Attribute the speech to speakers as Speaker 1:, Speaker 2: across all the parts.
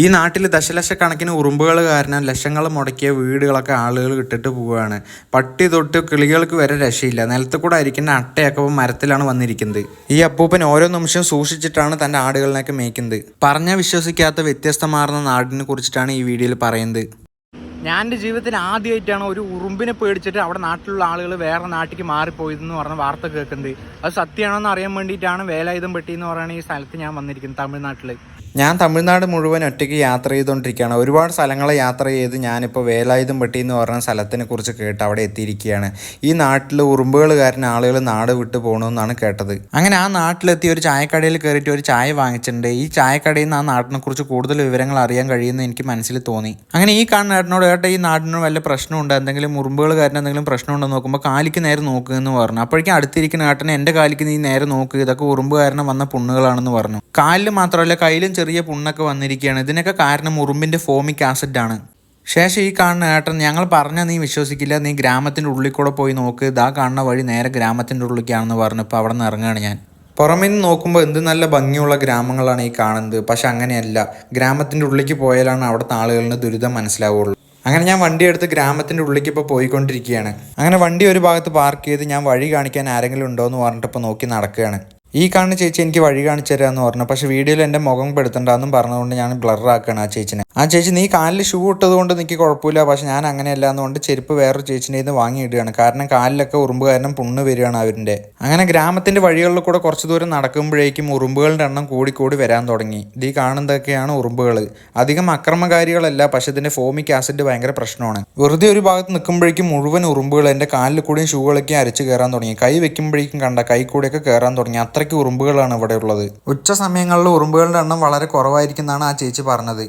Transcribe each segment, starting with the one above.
Speaker 1: ഈ നാട്ടിൽ ദശലക്ഷക്കണക്കിന് ഉറുമ്പുകൾ കാരണം ലക്ഷങ്ങൾ മുടക്കിയ വീടുകളൊക്കെ ആളുകൾ ഇട്ടിട്ട് പോവുകയാണ്. പട്ടി തൊട്ട് കിളികൾക്ക് വരെ രക്ഷയില്ല. നിലത്ത് കൂടെ അരിക്കുന്ന അട്ടയൊക്കെ മരത്തിലാണ് വന്നിരിക്കുന്നത്. ഈ അപ്പൂപ്പൻ ഓരോ നിമിഷം സൂക്ഷിച്ചിട്ടാണ് തന്റെ ആടുകളിനൊക്കെ മേയ്ക്കുന്നത്. പറഞ്ഞാൽ വിശ്വസിക്കാത്ത വ്യത്യസ്തമാർന്ന നാടിനെ കുറിച്ചിട്ടാണ് ഈ വീഡിയോയിൽ പറയുന്നത്. ഞാൻ എന്റെ ജീവിതത്തിൽ ആദ്യമായിട്ടാണ് ഒരു ഉറുമ്പിനെ പേടിച്ചിട്ട് അവിടെ നാട്ടിലുള്ള ആളുകൾ വേറെ നാട്ടിലേക്ക് മാറിപ്പോയതെന്ന് പറഞ്ഞ വാർത്ത കേൾക്കുന്നത്. അത് സത്യമാണോ എന്ന് അറിയാൻ വേണ്ടിയിട്ടാണ് വേലായുധം പെട്ടി എന്ന് പറയുന്ന ഈ സ്ഥലത്ത് ഞാൻ വന്നിരിക്കുന്നത് തമിഴ്നാട്ടിൽ ഞാൻ തമിഴ്നാട് മുഴുവൻ ഒറ്റയ്ക്ക് യാത്ര ചെയ്തുകൊണ്ടിരിക്കുകയാണ്. ഒരുപാട് സ്ഥലങ്ങളെ യാത്ര ചെയ്ത് ഞാനിപ്പോൾ വേലായുധം പെട്ടി എന്ന് പറഞ്ഞ സ്ഥലത്തിനെ കുറിച്ച് കേട്ട് അവിടെ എത്തിയിരിക്കുകയാണ്. ഈ നാട്ടിൽ ഉറുമ്പുകൾ കാരണം ആളുകൾ നാട് വിട്ടു പോകണമെന്നാണ് കേട്ടത്. അങ്ങനെ ആ നാട്ടിലെത്തി ഒരു ചായക്കടയിൽ കയറിയിട്ട് ഒരു ചായ വാങ്ങിച്ചിട്ടുണ്ട്. ഈ ചായക്കടയിൽ നിന്ന് ആ നാട്ടിനെ കുറിച്ച് കൂടുതൽ വിവരങ്ങൾ അറിയാൻ കഴിയുമെന്ന് എനിക്ക് മനസ്സിൽ തോന്നി. അങ്ങനെ ഈ കാണുന്ന ഏട്ടനോട് ഏട്ട ഈ നാടിന് വല്ല പ്രശ്നമുണ്ട്? എന്തെങ്കിലും ഉറുമ്പുകൾ കാരണം എന്തെങ്കിലും പ്രശ്നമുണ്ടോ? നോക്കുമ്പോൾ കാലിക്ക് നേരെ നോക്കുക എന്ന് പറഞ്ഞു. അപ്പോഴേക്കും അടുത്തിരിക്കുന്ന ഏട്ടനെ എന്റെ കാലിക്ക് നീ നേരെ നോക്കുക ഇതൊക്കെ ഉറുമ്പ് കാരണം വന്ന പുണ്ണുകളാണെന്ന് പറഞ്ഞു. കാലിൽ മാത്രമല്ല കയ്യിലും ചെറിയ പുണ്ണൊക്കെ വന്നിരിക്കുകയാണ്. ഇതിനൊക്കെ കാരണം ഉറുമ്പിന്റെ ഫോമിക് ആസിഡാണ് ശേഷം ഈ കാണുന്ന ഏട്ടൻ ഞങ്ങൾ പറഞ്ഞാൽ നീ വിശ്വസിക്കില്ല. നീ ഗ്രാമത്തിന്റെ ഉള്ളിൽ കൂടെ പോയി നോക്ക്. ഇതാ കാണുന്ന വഴി നേരെ ഗ്രാമത്തിന്റെ ഉള്ളിലേക്കാണെന്ന് പറഞ്ഞു ഇപ്പോൾ അവിടെ നിന്ന് ഇറങ്ങുകയാണ് ഞാൻ. പുറമേ നിന്ന് നോക്കുമ്പോൾ എന്ത് നല്ല ഭംഗിയുള്ള ഗ്രാമങ്ങളാണ് ഈ കാണുന്നത്. പക്ഷെ അങ്ങനെയല്ല. ഗ്രാമത്തിന്റെ ഉള്ളിലേക്ക് പോയാലാണ് അവിടുത്തെ ആളുകളിന് ദുരിതം മനസ്സിലാവുള്ളൂ. അങ്ങനെ ഞാൻ വണ്ടി എടുത്ത് ഗ്രാമത്തിന്റെ ഉള്ളിലേക്ക് ഇപ്പോൾ പോയിക്കൊണ്ടിരിക്കുകയാണ്. അങ്ങനെ വണ്ടി ഒരു ഭാഗത്ത് പാർക്ക് ചെയ്ത് ഞാൻ വഴി കാണിക്കാൻ ആരെങ്കിലും ഉണ്ടോ എന്ന് പറഞ്ഞിട്ട് നോക്കി നടക്കുകയാണ്. ഈ കാണുന്ന ചേച്ചി എനിക്ക് വഴി കാണിച്ചു തരാമെന്ന് പറഞ്ഞു. പക്ഷെ വീഡിയോയിൽ എന്റെ മുഖം പെടുത്തണ്ടെന്നും പറഞ്ഞുകൊണ്ട് ഞാൻ ബ്ലർ ആക്കുകയാണ് ആ ചേച്ചിനെ. ആ ചേച്ചി നീ കാലിൽ ഷൂ ഇട്ടത് കൊണ്ട് എനിക്ക് കുഴപ്പമില്ല. പക്ഷെ ഞാൻ അങ്ങനെയല്ല എന്നുകൊണ്ട് ചെരുപ്പ് വേറൊരു ചേച്ചിന്റെ നിന്ന് വാങ്ങിയിടുകയാണ്. കാരണം കാലിലൊക്കെ ഉറുമ്പ് കാരണം പുണ്ണ് വരികയാണ് അവരുടെ അങ്ങനെ ഗ്രാമത്തിന്റെ വഴികളിൽ കൂടെ കുറച്ച് ദൂരം നടക്കുമ്പോഴേക്കും ഉറുമ്പുകളുടെ എണ്ണം കൂടിക്കൂടി വരാൻ തുടങ്ങി. ഇത് കാണുന്നതൊക്കെയാണ് ഉറുമ്പുകൾ അധികം അക്രമകാരികളല്ല പക്ഷെ ഇതിന്റെ ഫോമിക് ആസിഡ് ഭയങ്കര പ്രശ്നമാണ്. വെറുതെ ഒരു ഭാഗത്ത് നിൽക്കുമ്പോഴേക്കും മുഴുവൻ ഉറുമ്പുകൾ എന്റെ കാലിൽ കൂടിയും ഷൂകളൊക്കെ അരച്ച് കയറാൻ തുടങ്ങി. കൈ വെക്കുമ്പോഴേക്കും കണ്ട കൈ കൂടെയൊക്കെ കയറാൻ തുടങ്ങി. അത്രയ്ക്ക് ഉറുമ്പുകളാണ് ഇവിടെ ഉള്ളത്. ഉച്ച സമയങ്ങളിൽ ഉറുമ്പുകളുടെ എണ്ണം വളരെ കുറവായിരിക്കുന്നാണ് ആ ചേച്ചി പറഞ്ഞത്.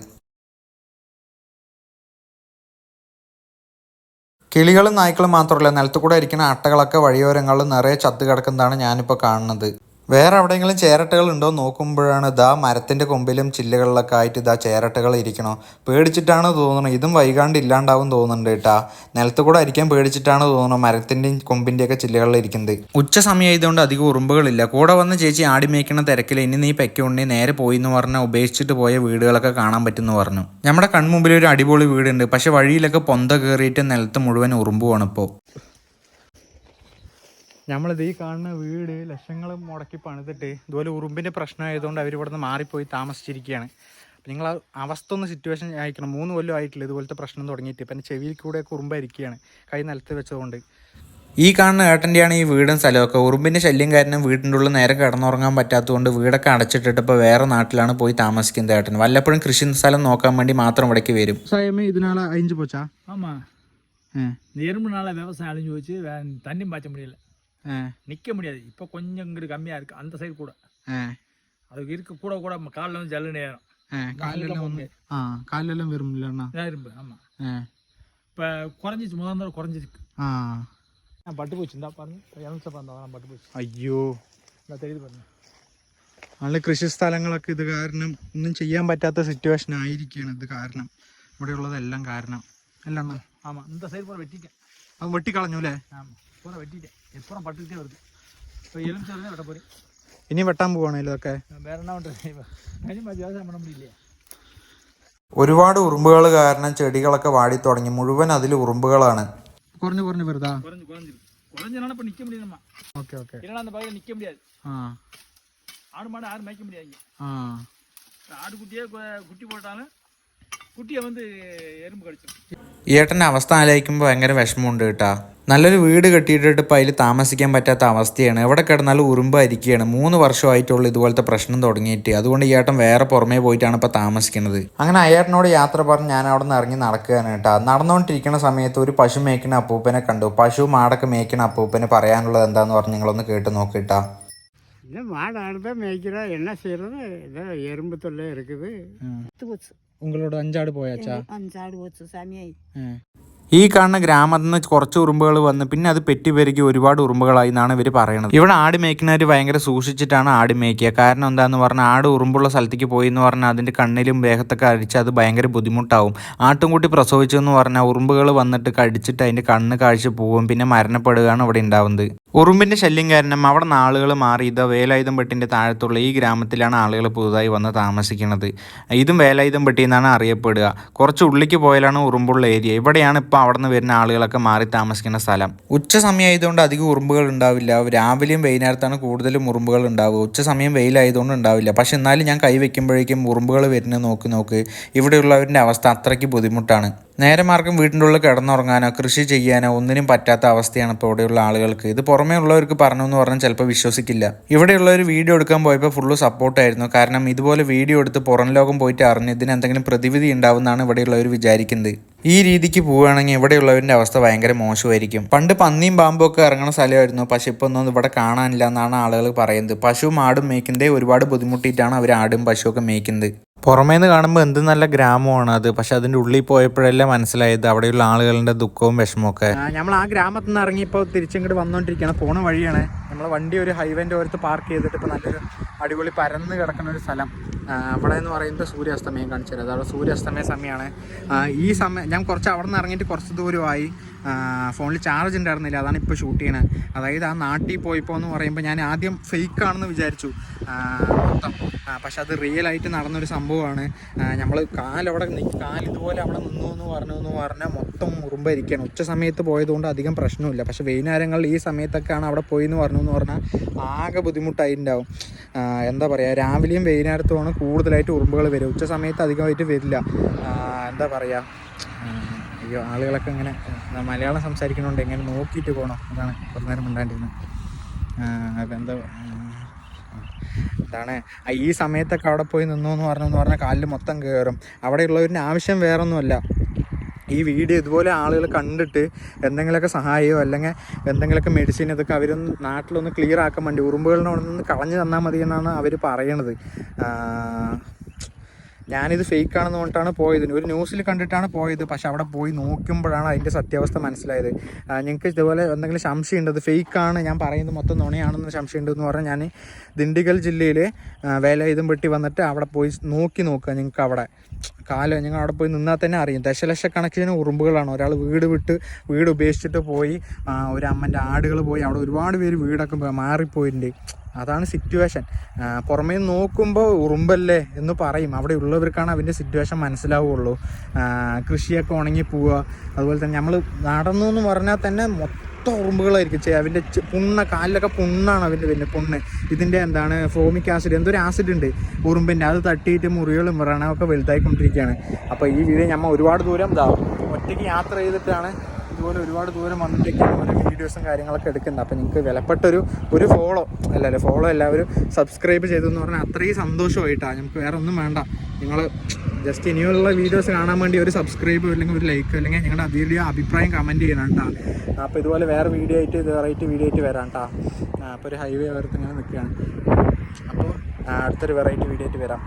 Speaker 1: കിളികളും നായ്ക്കളും മാത്രമല്ല നിലത്ത് കൂടെ ഇരിക്കുന്ന അട്ടകളൊക്കെ വഴിയോരങ്ങളിൽ നിറയെ ചത്തു കിടക്കുന്നതാണ് ഞാനിപ്പോൾ കാണുന്നത്. വേറെ എവിടെയെങ്കിലും ചേരട്ടകൾ ഉണ്ടോ നോക്കുമ്പോഴാണ് ഇതാ മരത്തിന്റെ കൊമ്പിലും ചില്ലുകളിലൊക്കെ ആയിട്ട് ഇതാ ചേരട്ടകൾ ഇരിക്കണോ. പേടിച്ചിട്ടാണ് തോന്നുന്നത് ഇതും വൈകാണ്ട് ഇല്ലാണ്ടാവും തോന്നുന്നുണ്ട് കേട്ടാ. നിലത്ത് കൂടെ അരിക്കാൻ പേടിച്ചിട്ടാണ് തോന്നുന്നത് മരത്തിന്റെയും കൊമ്പിന്റെയൊക്കെ ചില്ലുകളിൽ ഇരിക്കുന്നത്. ഉച്ച സമയമായതുകൊണ്ട് അധികം ഉറുമ്പുകളില്ല. കൂടെ വന്ന് ചേച്ചി ആടി മേയ്ക്കണ തിരക്കിൽ ഇനി നീ പെക്കുണ്ടെങ്കിൽ നേരെ പോയി എന്ന് പറഞ്ഞാൽ ഉപേക്ഷിച്ചിട്ട് പോയ വീടുകളൊക്കെ കാണാൻ പറ്റുമെന്ന് പറഞ്ഞു. നമ്മുടെ കൺമുമ്പിൽ ഒരു അടിപൊളി വീടുണ്ട്. പക്ഷെ വഴിയിലൊക്കെ പൊന്ത കയറിയിട്ട് നിലത്ത് മുഴുവൻ ഉറുമ്പുവാണ് ഇപ്പോൾ നമ്മളിത് ഈ കാണുന്ന വീട് ലക്ഷങ്ങൾ മുടക്കി പണിതിട്ട് ഇതുപോലെ ഉറുമ്പിന്റെ പ്രശ്നമായതുകൊണ്ട് അവർ മാറിപ്പോയി താമസിച്ചിരിക്കുകയാണ്. അപ്പം നിങ്ങൾ അവസ്ഥ ഒന്ന് സിറ്റുവേഷൻ അയക്കണം. മൂന്ന് കൊല്ലം ആയിട്ടില്ല ഇതുപോലത്തെ പ്രശ്നം തുടങ്ങിയിട്ട്. പിന്നെ ചെവിയിൽ കൂടെയൊക്കെ ഉറുമ്പായിരിക്കുകയാണ്. കൈ നിലത്ത് വെച്ചതുകൊണ്ട്. ഈ കാണുന്ന ഏട്ടന്റെയാണ് ഈ വീടും സ്ഥലമൊക്കെ ഉറുമ്പിന്റെ ശല്യം കാരണം വീടിന്റെ ഉള്ളിൽ നേരെ കിടന്നുറങ്ങാൻ പറ്റാത്തതുകൊണ്ട് വീടൊക്കെ അടച്ചിട്ടിട്ട് ഇപ്പോൾ വേറെ നാട്ടിലാണ് പോയി താമസിക്കുന്നത് ഏട്ടൻ വല്ലപ്പോഴും കൃഷി സ്ഥലം നോക്കാൻ വേണ്ടി മാത്രം ഇവിടേക്ക് വരും. ഇതിനാളെ അഞ്ച് പോച്ചാ?
Speaker 2: ആമാ. നേരം വ്യവസായം ചോദിച്ച് തന്നെയും മാറ്റാൻ മുടിയില്ല நிற்க முடியாது இப்போ கொஞ்சம் இங்கிட்டு கம்மியாக இருக்குது அந்த சைடு கூட அதுக்கு இருக்க கூட கூட காலில் வந்து ஜல்லுன்னு ஏறும் காலெல்லாம் ஒன்று
Speaker 1: ആ കാലിലെല്ലാം വരുമില്ല അണ്ണാ
Speaker 2: இரும்பு ஆமாம் இப்போ குறைஞ்சிச்சு முதல் தடவை குறைஞ்சிருக்கு
Speaker 1: ആ
Speaker 2: நான் பட்டு போச்சு இந்தா பாருங்க எலுமிச்சை பந்தம் பட்டு போச்சு
Speaker 1: അയ്യോ
Speaker 2: இந்த தெரியுது பாருங்க
Speaker 1: നല്ല കൃഷി സ്ഥലങ്ങളൊക്കെ ഇത് കാരണം ഒന്നും ചെയ്യാൻ പറ്റാത്ത സിറ്റുവേഷൻ ആയിരിക്കുകയാണ് ഇത് കാരണം ഇവിടെയുള്ളതെല്ലാം കാരണം അല്ല അണ്ണാ
Speaker 2: ஆமாம் இந்த சைடு பூரா வெட்டிட்டேன்
Speaker 1: അത് വെട്ടിക്കളഞ്ഞു അല്ലേ
Speaker 2: ஆமாம் பூரா வெட்டிட்டேன் எப்பறம் பட்டுக்கிட்டே வருது இப்போ எலுமிச்சை தான் வெட்ட போகிறேன்
Speaker 1: ഇനി വെട്ടാൻ പോവാണല്ലോ ഇതൊക്കെ
Speaker 2: வேற என்ன பண்ணுறது கனி பாய்ச்சி விவசாயம் பண்ண முடியலையே
Speaker 1: ഒരുപാട് ഉറുമ്പുകൾ കാരണം ചെടികളൊക്കെ വാടി തുടങ്ങി മുഴുവൻ അതിൽ ഉറുമ്പുകളാണ് കുറഞ്ഞു കുറഞ്ഞു വെറുതാ
Speaker 2: குறைஞ்சி குறைஞ்சிருக்கு குறைஞ்சனால இப்போ நிற்க முடியுதும்மா
Speaker 1: ഓക്കെ ഓക്കെ
Speaker 2: இல்லைன்னா அந்த பகுதியில் நிற்க முடியாது
Speaker 1: ആ
Speaker 2: ஆடு மாடு யாரும் மேய்க்க முடியாதுங்க
Speaker 1: ആ
Speaker 2: ஆட்டுக்குட்டியே கு- குட்டி போட்டாலும் குட்டியை வந்து எறும்பு கடிச்சிடும்
Speaker 1: ഈ ഏട്ടൻ്റെ അവസ്ഥ ആലോചിക്കുമ്പോൾ ഭയങ്കര വിഷമമുണ്ട് കേട്ടാ നല്ലൊരു വീട് കെട്ടിയിട്ടിട്ട് ഇപ്പം അതിൽ താമസിക്കാൻ പറ്റാത്ത അവസ്ഥയാണ് എവിടെ കിടന്നാലും ഉറുമ്പായിരിക്കുകയാണ് മൂന്ന് വർഷമായിട്ടുള്ള ഇതുപോലത്തെ പ്രശ്നം തുടങ്ങിയിട്ട് അതുകൊണ്ട് ഈ ഏട്ടൻ വേറെ പുറമേ പോയിട്ടാണ് ഇപ്പോൾ താമസിക്കുന്നത് അങ്ങനെ അയ്യേട്ടനോട് യാത്ര പറഞ്ഞ് ഞാൻ അവിടെ നിന്ന് ഇറങ്ങി നടക്കുകയാണ് കേട്ടാ നടന്നുകൊണ്ടിരിക്കുന്ന സമയത്ത് ഒരു പശു മേയ്ക്കുന്ന അപ്പൂപ്പനെ കണ്ടു പശു മാടൊക്കെ മേയ്ക്കുന്ന അപ്പൂപ്പന് പറയാനുള്ളത് എന്താന്ന് പറഞ്ഞ് നിങ്ങളൊന്ന് கேட்டு നോക്കിട്ടാ
Speaker 3: இல்லை மாடு ஆடு தான் மேய்க்கிறோம் என்ன செய்யறது ஏதோ எறும்பு தொல்லை இருக்குது
Speaker 4: போச்சு
Speaker 1: ഉങ്ങളോട് അഞ്ചാട് പോയാച്ചാ?
Speaker 4: അഞ്ചാട് പോച്ചു സമയായി.
Speaker 1: ഈ കാണുന്ന ഗ്രാമത്തിൽ നിന്ന് കുറച്ച് ഉറുമ്പുകൾ വന്ന് പിന്നെ അത് പെറ്റുപെരുകി ഒരുപാട് ഉറുമ്പുകളായി എന്നാണ് ഇവർ പറയുന്നത് ഇവിടെ ആട് മേയ്ക്കുന്നവർ ഭയങ്കര സൂക്ഷിച്ചിട്ടാണ് ആട് മേയ്ക്കുക. കാരണം എന്താന്ന് പറഞ്ഞാൽ ആട് ഉറുമ്പുള്ള സ്ഥലത്തേക്ക് പോയി എന്ന് പറഞ്ഞാൽ അതിന്റെ കണ്ണിലും ദേഹത്തൊക്കെ അടിച്ച് അത് ഭയങ്കര ബുദ്ധിമുട്ടാവും. ആട്ടുംകുട്ടി പ്രസവിച്ചു എന്ന് പറഞ്ഞാൽ ഉറുമ്പുകൾ വന്നിട്ട് കടിച്ചിട്ട് അതിന്റെ കണ്ണ് കാഴ്ച പോവും പിന്നെ മരണപ്പെടുകയാണ് ഇവിടെ ഉണ്ടാവുന്നത്. ഉറുമ്പിന്റെ ശല്യം കാരണം അവിടെ നിന്ന് ആളുകൾ മാറി. ഇത് വേലായുധംപെട്ടിന്റെ താഴത്തുള്ള ഈ ഗ്രാമത്തിലാണ് ആളുകൾ പുതുതായി വന്ന് താമസിക്കുന്നത് ഇതും വേലായുധംപെട്ടി എന്നാണ് അറിയപ്പെടുക. കുറച്ച് ഉള്ളിക്ക് പോയാലാണ് ഉറുമ്പുള്ള ഏരിയ. ഇവിടെയാണ് ഇപ്പോൾ അവിടെ നിന്ന് വരുന്ന ആളുകളൊക്കെ മാറി താമസിക്കുന്ന സ്ഥലം. ഉച്ച സമയമായതുകൊണ്ട് അധികം ഉറുമ്പുകൾ ഉണ്ടാവില്ല. രാവിലെയും വൈകുന്നേരത്താണ് കൂടുതലും ഉറുമ്പുകൾ ഉണ്ടാവുക. ഉച്ച സമയം വെയിലായതുകൊണ്ട് ഉണ്ടാവില്ല. പക്ഷേ എന്നാലും ഞാൻ കൈ വെക്കുമ്പോഴേക്കും ഉറുമ്പുകൾ വരുന്നത് നോക്കി നോക്ക്. ഇവിടെയുള്ളവരുടെ അവസ്ഥ അത്രയ്ക്ക് ബുദ്ധിമുട്ടാണ്. നേരെ മാർഗം വീടിന്റെ ഉള്ളിൽ കിടന്നുറങ്ങാനോ കൃഷി ചെയ്യാനോ ഒന്നിനും പറ്റാത്ത അവസ്ഥയാണ് ഇപ്പോൾ ഇവിടെയുള്ള ആളുകൾക്ക്. ഇത് പുറമേ ഉള്ളവർക്ക് പറഞ്ഞു എന്ന് പറഞ്ഞാൽ ചിലപ്പോൾ വിശ്വസിക്കില്ല. ഇവിടെയുള്ളവർ വീഡിയോ എടുക്കാൻ പോയപ്പോൾ ഫുള്ള് സപ്പോർട്ടായിരുന്നു കാരണം ഇതുപോലെ വീഡിയോ എടുത്ത് പുറം ലോകം പോയിട്ട് അറിഞ്ഞ് ഇതിന് എന്തെങ്കിലും പ്രതിവിധി ഉണ്ടാവുമെന്നാണ് ഇവിടെയുള്ളവർ വിചാരിക്കുന്നത്. ഈ രീതിക്ക് പോവുകയാണെങ്കിൽ ഇവിടെയുള്ളവരുടെ അവസ്ഥ ഭയങ്കര മോശമായിരിക്കും. പണ്ട് പന്നിയും പാമ്പും ഒക്കെ ഇറങ്ങുന്ന സ്ഥലമായിരുന്നു. പക്ഷെ ഇപ്പോൾ ഒന്നും ഇവിടെ കാണാനില്ല എന്നാണ് ആളുകൾ പറയുന്നത്. പശുവും ആടും മേയ്ക്കുന്നതേ ഒരുപാട് ബുദ്ധിമുട്ടിയിട്ടാണ് അവർ ആടും പശുവൊക്കെ മേയ്ക്കുന്നത്. പുറമേ നിന്ന് കാണുമ്പോൾ എന്ത് നല്ല ഗ്രാമമാണ് അത്. പക്ഷെ അതിന്റെ ഉള്ളിൽ പോയപ്പോഴല്ലേ മനസ്സിലായത്. അവിടെയുള്ള ആളുകളുടെ ദുഃഖവും വിഷമവും ഒക്കെ നമ്മൾ ആ ഗ്രാമത്തിൽ നിന്ന് ഇറങ്ങിയപ്പോൾ തിരിച്ചിങ്ങോട്ട് വന്നുകൊണ്ടിരിക്കുകയാണ് പോണ വഴിയാണ്. നമ്മൾ വണ്ടി ഒരു ഹൈവേന്റെ ഓരത്ത് പാർക്ക് ചെയ്തിട്ട് ഇപ്പോൾ നല്ലൊരു അടിപൊളി പരന്ന് കിടക്കുന്ന ഒരു സ്ഥലം. അവിടെ എന്ന് പറയുന്നത് സൂര്യാസ്തമയം കാണിച്ചു തരാം. അവിടെ സൂര്യാസ്തമയ സമയമാണ് ഈ സമയം ഞാൻ കുറച്ച് അവിടെ നിന്ന് ഇറങ്ങിയിട്ട് കുറച്ച് ദൂരമായി ഫോണിൽ ചാർജ് ഉണ്ടായിരുന്നില്ല. അതാണ് ഇപ്പോൾ ഷൂട്ട് ചെയ്യണത്. അതായത് ആ നാട്ടിൽ പോയപ്പോൾ എന്ന് പറയുമ്പോൾ ഞാൻ ആദ്യം ഫേക്ക് ആണെന്ന് വിചാരിച്ചു. മൊത്തം. പക്ഷെ അത് റിയൽ ആയിട്ട് നടന്നൊരു സംഭവമാണ്. നമ്മൾ കാലവിടെ കാൽ ഇതുപോലെ അവിടെ നിന്നു എന്ന് പറഞ്ഞു എന്ന് പറഞ്ഞാൽ മൊത്തം മുറുമ്പായിരിക്കുകയാണ് ഉച്ച സമയത്ത് പോയതുകൊണ്ട് അധികം പ്രശ്നമില്ല പക്ഷേ വൈകുന്നേരങ്ങളിൽ ഈ സമയത്തൊക്കെയാണ് അവിടെ പോയി എന്ന് പറഞ്ഞു എന്ന് പറഞ്ഞാൽ ആകെ ബുദ്ധിമുട്ടായിട്ടുണ്ടാവും എന്താ പറയുക രാവിലെയും വൈകുന്നേരത്തുമാണ് കൂടുതലായിട്ട് ഉറുമ്പുകൾ വരും. ഉച്ച സമയത്ത് അധികമായിട്ട് വരില്ല. എന്താ പറയുക അയ്യോ ആളുകളൊക്കെ ഇങ്ങനെ മലയാളം സംസാരിക്കണോണ്ട് എങ്ങനെ നോക്കിയിട്ട് പോകണം അതാണ് കുറച്ച് നേരം മിണ്ടാണ്ടിരുന്നത് അതെന്താ എന്താണ് ഈ സമയത്തൊക്കെ അവിടെ പോയി നിന്നു എന്ന് പറഞ്ഞു എന്ന് പറഞ്ഞാൽ കാലിൽ മൊത്തം കയറും അവിടെയുള്ളവരുടെ ആവശ്യം വേറൊന്നുമല്ല. ഈ വീഡിയോ ഇതുപോലെ ആളുകൾ കണ്ടിട്ട് എന്തെങ്കിലുമൊക്കെ സഹായമോ അല്ലെങ്കിൽ എന്തെങ്കിലുമൊക്കെ മെഡിസിൻ ഇതൊക്കെ അവരൊന്ന് നാട്ടിലൊന്ന് ക്ലിയർ ആക്കാൻ വേണ്ടി ഉറുമ്പുകളിനൊന്ന് കളഞ്ഞു തന്നാൽ മതി എന്നാണ് അവർ പറയണത്. ഞാനിത് ഫേക്ക് ആണെന്ന് പറഞ്ഞിട്ടാണ് പോയത്. ഒരു ന്യൂസിൽ കണ്ടിട്ടാണ് പോയത്. പക്ഷെ അവിടെ പോയി നോക്കുമ്പോഴാണ് അതിന്റെ സത്യാവസ്ഥ മനസ്സിലായത്. ഞങ്ങൾക്ക് ഇതുപോലെ എന്തെങ്കിലും സംശയമുണ്ട്? അത് ഫേക്കാണ് ഞാൻ പറയുന്നത് മൊത്തം നുണയാണെന്ന് സംശയമുണ്ട് എന്ന് പറഞ്ഞാൽ ഞാൻ ദിണ്ടിഗൽ ജില്ലയിൽ വേല ഇതും വെട്ടി വന്നിട്ട് അവിടെ പോയി നോക്കി നോക്കുക നിങ്ങൾക്ക് അവിടെ. കാലം ഞങ്ങൾ അവിടെ പോയി നിന്നാൽ തന്നെ അറിയും. ദശലക്ഷക്കണക്കിന് ഉറുമ്പുകളാണ്. ഒരാൾ വീട് വിട്ട് വീട് ഉപേക്ഷിച്ചിട്ട് പോയി ഒരു അമ്മന്റെ ആടുകൾ പോയി. അവിടെ ഒരുപാട് പേര് വീടൊക്കെ പോയി- മാറിപ്പോയിട്ടുണ്ട്. അതാണ് സിറ്റുവേഷൻ പുറമേ നോക്കുമ്പോൾ ഉറുമ്പല്ലേ എന്ന് പറയും. അവിടെ ഉള്ളവർക്കാണ് അതിന്റെ സിറ്റുവേഷൻ മനസ്സിലാവുള്ളൂ. കൃഷിയൊക്കെ ഉണങ്ങി പോവുക. അതുപോലെ തന്നെ നമ്മൾ നടന്നു എന്ന് പറഞ്ഞാൽ തന്നെ മൊത്തം ഉറുമ്പുകളായിരിക്കും അവന്റെ പുണ്ണ കാലിലൊക്കെ പുണ്ണാണ് അവന്റെ പിന്നെ പുണ്ണ്. ഇതിന്റെ എന്താണ് ഫോമിക് ആസിഡ് എന്തൊരു ആസിഡ് ഉണ്ട്? ഉറുമ്പിന്റെ. അത് തട്ടിയിട്ട് മുറികളും വ്രണമൊക്കെ വലുതായിക്കൊണ്ടിരിക്കുകയാണ്. അപ്പോൾ ഈ വീഡിയോ നമ്മൾ ഒരുപാട് ദൂരം ഒറ്റയ്ക്ക് യാത്ര ചെയ്തിട്ടാണ് ഇതുപോലെ ഒരുപാട് ദൂരം വന്നിട്ടൊക്കെയാണ് വീഡിയോസും കാര്യങ്ങളൊക്കെ എടുക്കുന്നത് അപ്പോൾ നിങ്ങൾക്ക് വിലപ്പെട്ടൊരു ഒരു ഫോളോ അല്ല അല്ല ഫോളോ എല്ലാവരും സബ്സ്ക്രൈബ് ചെയ്തെന്ന് പറഞ്ഞാൽ അത്രയും സന്തോഷമായിട്ടാണ് നമുക്ക് വേറെ ഒന്നും വേണ്ട. നിങ്ങൾ ജസ്റ്റ് ഇനിയുള്ള വീഡിയോസ് കാണാൻ വേണ്ടി ഒരു സബ്സ്ക്രൈബ് അല്ലെങ്കിൽ ഒരു ലൈക്ക് അല്ലെങ്കിൽ നിങ്ങളുടെ അതിന്റെ അഭിപ്രായം കമന്റ് ചെയ്യണം അപ്പോൾ ഇതുപോലെ വേറെ വീഡിയോ ആയിട്ട് വെറൈറ്റി വീഡിയോ ആയിട്ട് വരാം കേട്ടോ അപ്പോൾ ഒരു ഹൈവേ ഓരത്ത് ഇങ്ങനെ നിൽക്കുകയാണ്. അപ്പോൾ അടുത്തൊരു വെറൈറ്റി വീഡിയോ ആയിട്ട് വരാം.